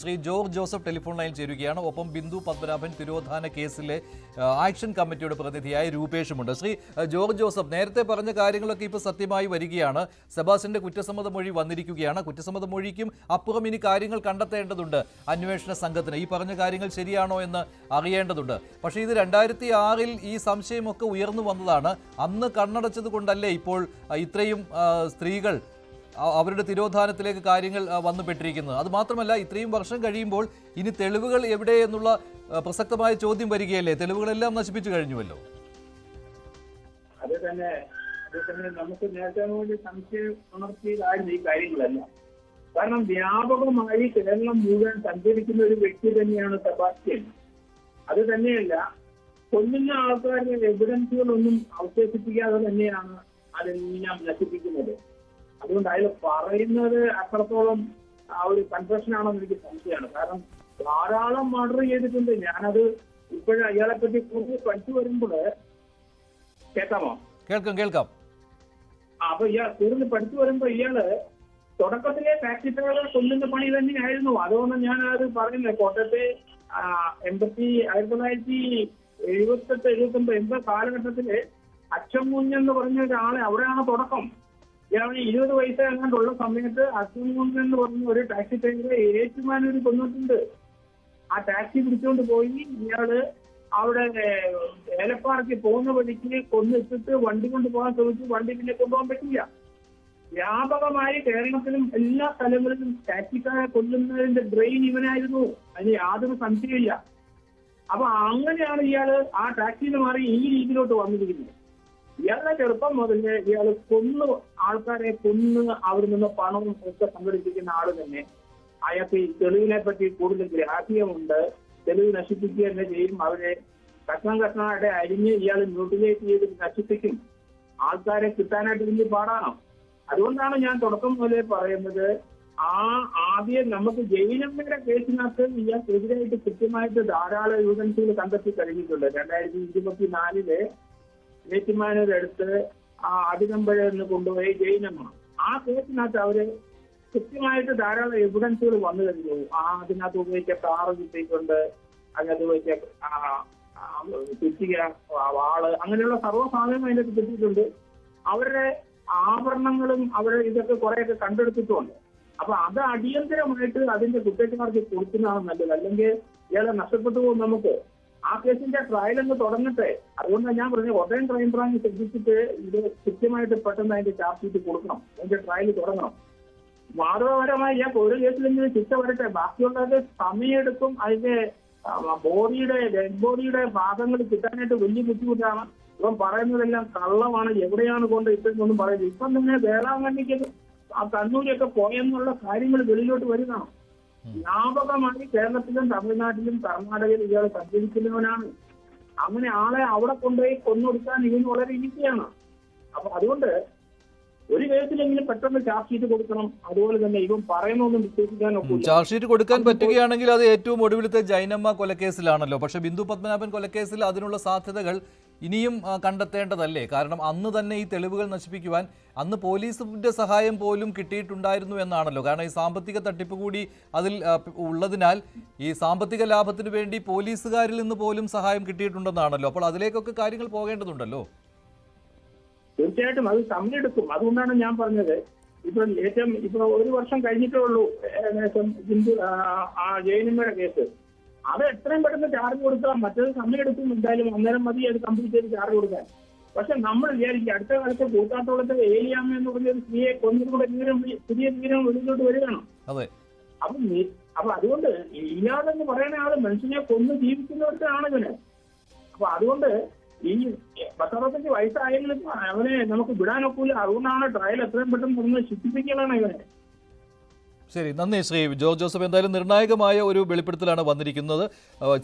Shri George Joseph telephone line ചേരുകയാണ്. ഒപ്പം ബിന്ദു പത്മനാഭൻ തിരോധാന കേസിലെ ആക്ഷൻ കമ്മിറ്റിയുടെ പ്രതിനിധിയായ രൂപേഷുമുണ്ട്. ശ്രീ ജോർജ് ജോസഫ് നേരത്തെ പറഞ്ഞ കാര്യങ്ങളൊക്കെ ഇപ്പോൾ സത്യമായി വരികയാണ്. സെബാസിന്റെ കുറ്റസമ്മത മൊഴി വന്നിരിക്കുകയാണ്. കുറ്റസമ്മത മൊഴിക്കും അപ്പുറം ഇനി കാര്യങ്ങൾ കണ്ടെത്തേണ്ടതുണ്ട് അന്വേഷണ സംഘത്തിന്. ഈ പറഞ്ഞ കാര്യങ്ങൾ ശരിയാണോ എന്ന് അറിയേണ്ടതുണ്ട്. പക്ഷേ ഇത് രണ്ടായിരത്തി ആറിൽ ഈ സംശയമൊക്കെ ഉയർന്നു വന്നതാണ്. അന്ന് കണ്ണടച്ചത് കൊണ്ടല്ലേ ഇപ്പോൾ ഇത്രയും സ്ത്രീകൾ അവരുടെ തിരോധാനത്തിലേക്ക് കാര്യങ്ങൾ വന്നുപെട്ടിരിക്കുന്നത് അത് മാത്രമല്ല ഇത്രയും വർഷം കഴിയുമ്പോൾ ഇനി തെളിവുകൾ എവിടെ എന്നുള്ള പ്രസക്തമായ ചോദ്യം വരികയല്ലേ? തെളിവുകളെല്ലാം നശിപ്പിച്ചു കഴിഞ്ഞുവല്ലോ. അത് തന്നെ അത് നമുക്ക് നേരത്തെ വേണ്ടി സംശയം ഉണർത്തിയതായിരുന്നു ഈ കാര്യങ്ങളെല്ലാം. കാരണം വ്യാപകമായി കേരളം മുഴുവൻ സഞ്ചരിക്കുന്ന ഒരു വ്യക്തി തന്നെയാണ് സെബാസ്റ്റ്യൻ. അത് തന്നെയല്ല കൊല്ലുന്ന ആൾക്കാരുടെ എവിഡൻസുകളൊന്നും അവശേഷിപ്പിക്കാതെ തന്നെയാണ് അതെല്ലാം നശിപ്പിക്കുന്നത്. അതുകൊണ്ട് അയാൾ പറയുന്നത് അത്രത്തോളം ആ ഒരു കൺഫെഷൻ ആണെന്ന് എനിക്ക് സംശയമാണ്. കാരണം ധാരാളം മർഡർ ചെയ്തിട്ടുണ്ട്. ഞാനത് ഇപ്പോഴും അയാളെ പറ്റി കൂടുതൽ പഠിച്ചു വരുമ്പോൾ കേൾക്കാമോ കേൾക്കാം കേൾക്കാം. അപ്പൊ ഇയാൾ കൂടുതൽ പഠിച്ചു വരുമ്പോ ഇയാൾ തുടക്കത്തിലെ ഫാക്ടറികളെ കൊല്ലുന്ന പണി തന്നെയായിരുന്നു. അതുകൊണ്ട് ഞാൻ അത് പറയുന്നത് കോട്ടയത്തെ എൺപത്തി ആയിരത്തി തൊള്ളായിരത്തി എഴുപത്തെട്ട് എഴുപത്തി ഒമ്പത് എൺപത് കാലഘട്ടത്തിൽ അച്ഛൻ മുഞ്ഞെന്ന് പറഞ്ഞ ഒരാളെ അവിടെയാണ് തുടക്കം. ഇയാൾ ഇരുപത് വയസ്സ് എങ്ങാണ്ടുള്ള സമയത്ത് അച്ഛൻകുഞ്ഞ് എന്ന് പറഞ്ഞ ഒരു ടാക്സി ഡ്രൈവറെ ഏറ്റുമാനൂർ കൊന്നിട്ടുണ്ട്. ആ ടാക്സി പിടിച്ചുകൊണ്ട് പോയി. ഇയാൾ അവിടെ ഏലപ്പാറയ്ക്ക് പോകുന്ന വഴിക്ക് കൊന്നിട്ടിട്ട് വണ്ടി കൊണ്ട് പോകാൻ ശ്രമിച്ചു. വണ്ടി പിന്നെ കൊണ്ടുപോകാൻ പറ്റില്ല. വ്യാപകമായി കേരളത്തിലും എല്ലാ സ്ഥലങ്ങളിലും ടാക്സിക്കാരെ കൊല്ലുന്നതിന്റെ ബ്രെയിൻ ഇവനായിരുന്നു. അതിന് യാതൊരു സംശയമില്ല അപ്പൊ അങ്ങനെയാണ് ഇയാൾ ആ ടാക്സിയിൽ മാറി ഈ രീതിയിലോട്ട് വന്നിരിക്കുന്നത്. ഇയാളുടെ ചെറുപ്പം മുതൽ ഇയാൾ കൊന്നു ആൾക്കാരെ കൊന്ന് അവിടെ നിന്ന് പണവും ഒക്കെ സംഘടിപ്പിക്കുന്ന ആൾ തന്നെ. അയാൾക്ക് ഈ തെളിവിനെ പറ്റി കൂടുതൽ ഗ്രാഹ്യമുണ്ട്. തെളിവ് നശിപ്പിക്കുക തന്നെ ചെയ്യും. അവരെ കഷ്ണം കഷ്ണമായിട്ട് അരിഞ്ഞ് ഇയാൾ മ്യൂട്ടിലേറ്റ് ചെയ്ത് നശിപ്പിക്കും. ആൾക്കാരെ കിട്ടാനായിട്ട് വലിയ പാടാണ്? അതുകൊണ്ടാണ് ഞാൻ തുടക്കം മുതലേ പറയുന്നത് ആ ആദ്യം നമുക്ക് ജയിലമ്മയുടെ കേസിനകത്ത് ഇയാൾക്കെതിരായിട്ട് കൃത്യമായിട്ട് ധാരാളം എവിഡൻസുകൾ കണ്ടെത്തി കഴിഞ്ഞിട്ടുണ്ട്. രണ്ടായിരത്തി ഇരുപത്തിനാലിൽ ഏറ്റുമാനൂർ അടുത്ത് ആ അതികമ്പഴ എന്ന് കൊണ്ടുപോയി ജയിലമ്മ ആ കേസിനകത്ത് അവർ കൃത്യമായിട്ട് ധാരാളം എവിഡൻസുകൾ വന്നു കഴിഞ്ഞു. ആ അതിനകത്ത് ഉപയോഗിച്ച കാറ് കിട്ടിയിട്ടുണ്ട്. അതിനകത്ത് ഉപയോഗിച്ച കുറ്റിക വാൾ അങ്ങനെയുള്ള സർവ സാധനങ്ങളും അതിനകത്ത് കിട്ടിയിട്ടുണ്ട്. അവരുടെ ആഭരണങ്ങളും അവരുടെ ഇതൊക്കെ കുറെയൊക്കെ കണ്ടെടുത്തിട്ടുണ്ട്. അപ്പൊ അത് അടിയന്തരമായിട്ട് അതിന്റെ കുറ്റക്കാർക്ക് കൊടുക്കുന്നതാണ് നല്ലത്. അല്ലെങ്കിൽ ഇയാളെ നഷ്ടപ്പെട്ടു പോകും നമുക്ക്. ആ കേസിന്റെ ട്രയൽ അങ്ങ് തുടങ്ങട്ടെ. അതുകൊണ്ടാണ് ഞാൻ പറഞ്ഞത് ഉടനെ ക്രൈം ബ്രാഞ്ച് ശ്രദ്ധിച്ചിട്ട് ഇത് കൃത്യമായിട്ട് പെട്ടെന്ന് അതിന്റെ ചാർജ് ഷീറ്റ് കൊടുക്കണം. അതിന്റെ ട്രയൽ തുടങ്ങണം. മാതൃപരമായി ഞാൻ ഒരു കേസിലെങ്കിലും ശിക്ഷ വരട്ടെ. ബാക്കിയുള്ളത് സമയമെടുക്കും. അതിന്റെ ബോഡിയുടെ ഡെഡ് ബോഡിയുടെ ഭാഗങ്ങൾ കിട്ടാനായിട്ട് വലിയ ബുദ്ധിമുട്ടാണ്. ഇവൻ പറയുന്നതെല്ലാം കള്ളമാണ്. എവിടെയാണ് കൊണ്ട് ഇട്ടെന്നൊന്നും പറയുന്നത്? ഇപ്പം തന്നെ വേളാങ്കണ്ണിക്ക് ആ കണ്ണൂരൊക്കെ പോയെന്നുള്ള കാര്യങ്ങൾ വെളിയിലോട്ട് വരുന്നതാണ്. വ്യാപകമായി കേരളത്തിലും തമിഴ്നാട്ടിലും കർണാടകയിലും ഇയാൾ സഞ്ചരിക്കുന്നവനാണ്. അങ്ങനെ ആളെ അവിടെ കൊണ്ടുപോയി കൊന്നൊടുക്കാൻ ഇവന് വളരെ ഈസിയാണ്. അപ്പൊ അതുകൊണ്ട് ഒരു കേസിലെങ്കിലും പെട്ടെന്ന് ചാർജ് ഷീറ്റ് കൊടുക്കണം. അതുപോലെ തന്നെ ഇവൻ പറയുന്നൊന്നും വിശ്വസിക്കാൻ ചാർജ് ഷീറ്റ് കൊടുക്കാൻ പറ്റുകയാണെങ്കിൽ അത് ഏറ്റവും ഒടുവിലത്തെ ജൈനമ്മ കൊലക്കേസിലാണല്ലോ. പക്ഷെ ബിന്ദു പത്മനാഭൻ കൊലക്കേസിൽ അതിനുള്ള സാധ്യതകൾ ഇനിയും കണ്ടെത്തേണ്ടതല്ലേ? കാരണം അന്ന് തന്നെ ഈ തെളിവുകൾ നശിപ്പിക്കുവാൻ അന്ന് പോലീസിന്റെ സഹായം പോലും കിട്ടിയിട്ടുണ്ടായിരുന്നു എന്നാണല്ലോ. കാരണം ഈ സാമ്പത്തിക തട്ടിപ്പ് കൂടി അതിൽ ഉള്ളതിനാൽ ഈ സാമ്പത്തിക ലാഭത്തിന് വേണ്ടി പോലീസുകാരിൽ നിന്ന് പോലും സഹായം കിട്ടിയിട്ടുണ്ടെന്നാണല്ലോ. അപ്പോൾ അതിലേക്കൊക്കെ കാര്യങ്ങൾ പോകേണ്ടതുണ്ടല്ലോ? തീർച്ചയായിട്ടും അത് സമയമെടുക്കും അതുകൊണ്ടാണ് ഞാൻ പറഞ്ഞത്. ഇപ്പൊ ഏറ്റവും ഇപ്പൊ ഒരു വർഷം കഴിഞ്ഞിട്ടേ ഉള്ളൂ ഏകദേശം ആ, ആ കേസ്. അത് എത്രയും പെട്ടെന്ന് ചാർജ് കൊടുക്കാം. സമയം എടുക്കും. എന്തായാലും അന്നേരം മതി അത് കംപ്ലീറ്റ് ചെയ്ത് ചാർജ് കൊടുക്കാൻ. പക്ഷെ നമ്മൾ വിചാരിക്കുക അടുത്ത കാലത്ത് കൂത്താത്തോളത്തെ ഏലിയാമ്മ എന്ന് പറഞ്ഞ ഒരു സ്ത്രീയെ കൊന്നിലൂടെ വി- പുതിയ വിവരം വെളിയിലോട്ട് വരികയാണ്? അപ്പൊ അപ്പൊ അതുകൊണ്ട് ഇല്ലാതെന്ന് പറയുന്ന ആൾ മനുഷ്യനെ കൊന്നു ജീവിക്കുന്നവർക്കാണ് ഇവന്. അപ്പൊ അതുകൊണ്ട് ഈ പത്തറുപത്തഞ്ച് വയസ്സായെങ്കിലും അവനെ നമുക്ക് വിടാനൊക്കില്ല അതുകൊണ്ടാണ് ട്രയൽ എത്രയും പെട്ടെന്ന് ഒന്ന് ശിക്ഷിപ്പിക്കലാണ് ഇവനെ. ശരി നന്ദി ശ്രീ ജോർജ് ജോസഫ്. എന്തായാലും നിർണായകമായ ഒരു വെളിപ്പെടുത്തലാണ് വന്നിരിക്കുന്നത്. ആ,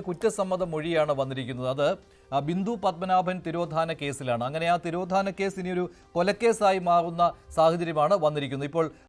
കുറ്റസമ്മത മൊഴിയാണ് വന്നിരിക്കുന്നത്. അത് ബിന്ദു പത്മനാഭൻ തിരോധാന കേസിലാണ്. അങ്ങനെ ആ തിരോധാന കേസ് ഇനിയൊരു കൊലക്കേസായി മാറുന്ന സാഹചര്യമാണ് വന്നിരിക്കുന്നത്. ഇപ്പോൾ